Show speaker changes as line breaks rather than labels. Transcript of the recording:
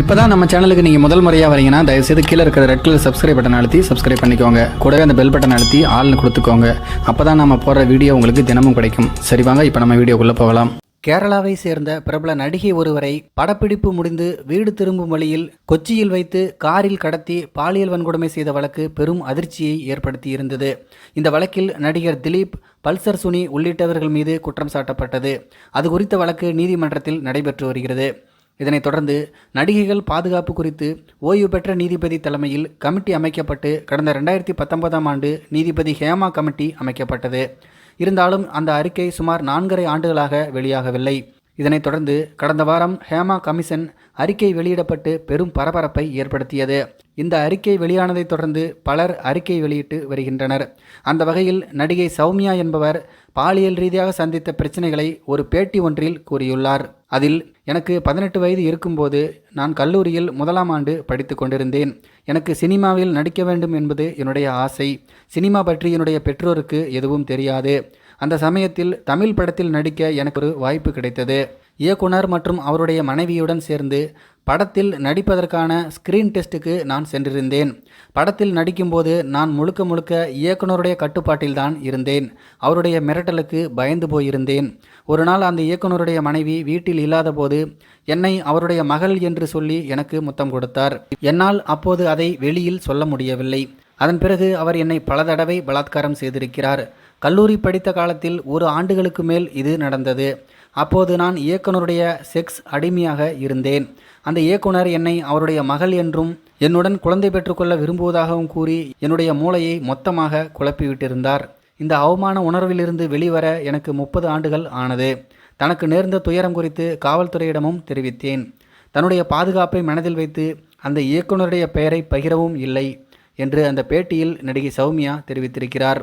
இப்போ தான் நம்ம சேனலுக்கு நீங்கள் முதல் முறையாக வரீங்கன்னா தயவுசெய்து கீழே இருக்கிற ரெட் கலர் சப்ஸ்கிரைப் பட்டன் அழுத்தி சப்ஸ்கிரைப் பண்ணிக்கோங்க. கூடவே அந்த பெல் பட்டன் அழுத்தி ஆள்னு கொடுத்துக்கோங்க. அப்போ தான் நம்ம போடுற வீடியோ உங்களுக்கு தினமும் கிடைக்கும். சரி வாங்க இப்போ நம்ம வீடியோக்குள்ளே போகலாம். கேரளாவை சேர்ந்த பிரபல நடிகை ஒருவரை படப்பிடிப்பு முடிந்து வீடு திரும்பும் வழியில் கொச்சியில் வைத்து காரில் கடத்தி பாலியல் வன்கொடுமை செய்த வழக்கு பெரும் அதிர்ச்சியை ஏற்படுத்தி இருந்தது இந்த வழக்கில் நடிகர் திலீப் பல்சர் சுனி உள்ளிட்டவர்கள் மீது குற்றம் சாட்டப்பட்டது. அது குறித்த வழக்கு நீதிமன்றத்தில் நடைபெற்று வருகிறது. இதனைத் தொடர்ந்து நடிகைகள் பாதுகாப்பு குறித்து ஓய்வு பெற்ற நீதிபதி தலைமையில் கமிட்டி அமைக்கப்பட்டு கடந்த ரெண்டாயிரத்தி பத்தொன்பதாம் ஆண்டு நீதிபதி ஹேமா கமிட்டி அமைக்கப்பட்டது. இருந்தாலும் அந்த அறிக்கை சுமார் நான்கரை ஆண்டுகளாக வெளியாகவில்லை. இதனைத் தொடர்ந்து கடந்த வாரம் ஹேமா கமிஷன் அறிக்கை வெளியிடப்பட்டு பெரும் பரபரப்பை ஏற்படுத்தியது. இந்த அறிக்கை வெளியானதைத் தொடர்ந்து பலர் அறிக்கை வெளியிட்டு வருகின்றனர். அந்த வகையில் நடிகை சௌமியா என்பவர் பாலியல் ரீதியாக சந்தித்த பிரச்சனைகளை ஒரு பேட்டி ஒன்றில் கூறியுள்ளார். அதில் எனக்கு பதினெட்டு வயது இருக்கும்போது நான் கல்லூரியில் முதலாம் ஆண்டு படித்து கொண்டிருந்தேன். எனக்கு சினிமாவில் நடிக்க வேண்டும் என்பது என்னுடைய ஆசை. சினிமா பற்றி என்னுடைய பெற்றோருக்கு எதுவும் தெரியாது. அந்த சமயத்தில் தமிழ் படத்தில் நடிக்க எனக்கு ஒரு வாய்ப்பு கிடைத்தது. இயக்குனர் மற்றும் அவருடைய மனைவியுடன் சேர்ந்து படத்தில் நடிப்பதற்கான ஸ்கிரீன் டெஸ்ட்டுக்கு நான் சென்றிருந்தேன். படத்தில் நடிக்கும்போது நான் முழுக்க முழுக்க இயக்குனருடைய கட்டுப்பாட்டில்தான் இருந்தேன். அவருடைய மிரட்டலுக்கு பயந்து போயிருந்தேன். ஒரு நாள் அந்த இயக்குனருடைய மனைவி வீட்டில் இல்லாதபோது என்னை அவருடைய மகள் என்று சொல்லி எனக்கு முத்தம் கொடுத்தார். என்னால் அப்போது அதை வெளியில் சொல்ல முடியவில்லை. அதன் பிறகு அவர் என்னை பல தடவை பலாத்காரம் செய்திருக்கிறார். கல்லூரி படித்த காலத்தில் ஒரு ஆண்டுகளுக்கு மேல் இது நடந்தது. அப்போது நான் இயக்குனருடைய செக்ஸ் அடிமையாக இருந்தேன். அந்த இயக்குனர் என்னை அவருடைய மகள் என்றும் என்னுடன் குழந்தை பெற்றுக்கொள்ள விரும்புவதாகவும் கூறி என்னுடைய மூளையை மொத்தமாக குழப்பிவிட்டிருந்தார். இந்த அவமான உணர்விலிருந்து வெளிவர எனக்கு முப்பது ஆண்டுகள் ஆனது. தனக்கு நேர்ந்த துயரம் குறித்து காவல்துறையிடமும் தெரிவித்தேன். தன்னுடைய பாதுகாப்பை மனதில் வைத்து அந்த இயக்குனருடைய பெயரை பகிரவும் இல்லை என்று அந்த பேட்டியில் நடிகை சௌமியா தெரிவித்திருக்கிறார்.